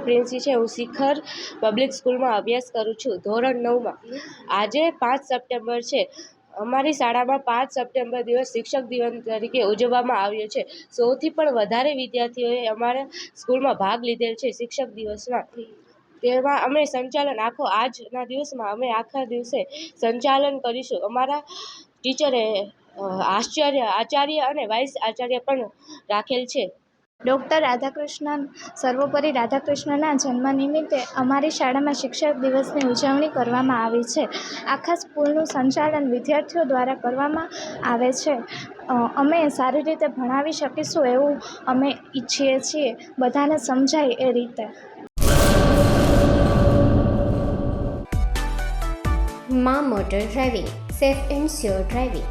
પ્રિન્સી છે, હું શિખર પબ્લિક સ્કૂલમાં અભ્યાસ કરું છું, ધોરણ નવમાં. આજે પાંચ સપ્ટેમ્બર છે. અમારી શાળામાં પાંચ સપ્ટેમ્બર દિવસ શિક્ષક દિવસ તરીકે ઉજવવામાં આવ્યો છે. સૌથી પણ વધારે વિદ્યાર્થીઓએ અમારા સ્કૂલમાં ભાગ લીધેલ છે શિક્ષક દિવસમાં. તેમાં અમે સંચાલન આખો આજના દિવસમાં અમે આખા દિવસે સંચાલન કરીશું. અમારા ટીચરે આશ્ચર્ય, આચાર્ય અને વાઇસ આચાર્ય પણ રાખેલ છે. ડૉક્ટર રાધાકૃષ્ણન, સર્વોપરી રાધાકૃષ્ણના જન્મ નિમિત્તે અમારી શાળામાં શિક્ષક દિવસની ઉજવણી કરવામાં આવી છે. આખા સ્કૂલનું સંચાલન વિદ્યાર્થીઓ દ્વારા કરવામાં આવે છે. અમે સારી રીતે ભણાવી શકીશું એવું અમે ઈચ્છીએ છીએ. બધાને સમજાય એ રીતે. મા motor driving, safe and sure driving.